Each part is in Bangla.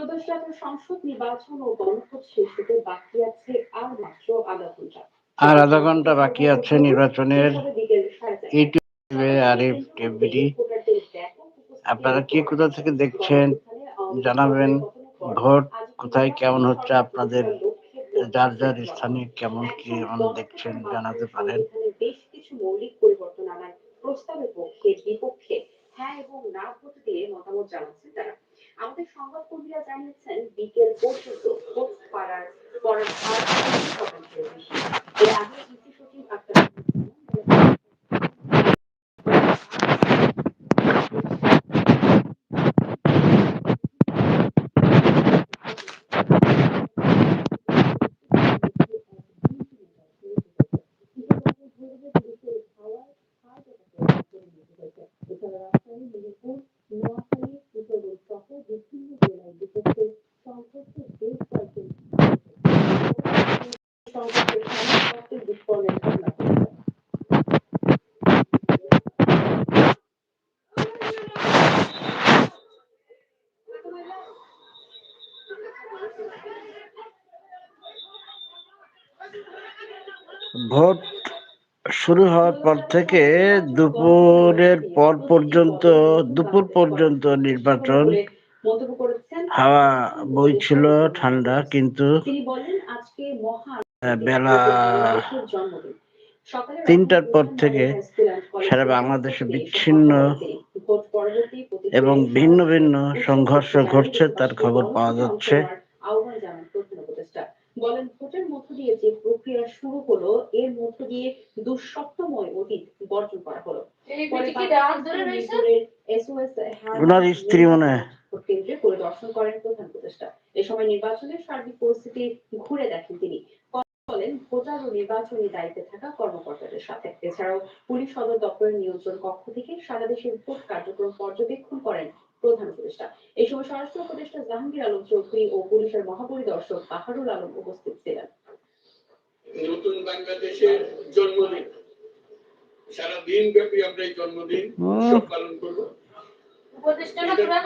ত্রয়োদশ জাতীয় সংসদ নির্বাচন ও গণভোট শেষ হতে বাকি আছে আর মাত্র আধা ঘণ্টা। আর আধা ঘণ্টা বাকি আছে নির্বাচনের। ইউটিউবে আরিফ আপনারা কে কোথা থেকে দেখছেন জানাবেন। ভোট কোথায় কেমন হচ্ছে আপনাদের যার যার স্থানে কেমন কি দেখছেন জানাতে পারেন। বেশ কিছু মৌলিক পরিবর্তন আনার প্রস্তাবের পক্ষে বিপক্ষে হ্যাঁ এবং না ভোট দিয়ে মতামত জানাচ্ছেন তারা। আমাদের সংবাদকর্মীরা জানিয়েছেন, বিকেল পর্যন্ত পাড়ার পড়ার ভোট শুরু হওয়ার পর থেকে দুপুরের পর পর্যন্ত, দুপুর পর্যন্ত নির্বাচন হাওয়া বইছিল ঠান্ডা, কিন্তু আজকে বেলা তিনটার পর থেকে সারা বাংলাদেশে বিচ্ছিন্ন এবং ভিন্ন ভিন্ন সংঘর্ষ ঘটছে তার খবর পাওয়া যাচ্ছে। বলেন ভোটের মধ্য দিয়ে যে প্রক্রিয়া শুরু হলো এর মধ্য দিয়ে দুঃস্বপ্নময় অতীত বর্জন করা হলো। মিরপুরের SOS ওনার স্ত্রী মনে হয়। কেন্দ্রে পরিদর্শন করেন প্রধান উপদেষ্টা। এ সময় নির্বাচনের সার্বিক পরিস্থিতি ঘুরে দেখেন তিনি। বলেন ভোটার ও নির্বাচনী দায়িত্বে থাকা কর্মকর্তাদের সাথে। এছাড়াও পুলিশ সদর দপ্তরের নিয়ন্ত্রণ কক্ষ থেকে সারা দেশের ভোট কার্যক্রম পর্যবেক্ষণ করেন প্রধান উপদেষ্টা। এই সময় স্বরাষ্ট্র উপদেষ্টা জাহাঙ্গীর আলম চৌধুরী ও পুলিশের মহাপরিদর্শক বাহারুল আলম উপস্থিত ছিলেন। নতুন বাংলাদেশের জন্মদিন। সারা দিন ব্যাপী আমরা এই জন্মদিন উৎসব পালন করব। উপদেষ্টারা এটার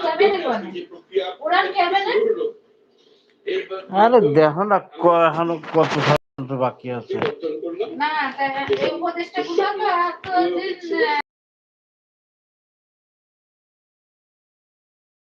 কোরআন যাবে না মাধ্যমে আরে দেখো না এখনও কত বাকি আছে। না তা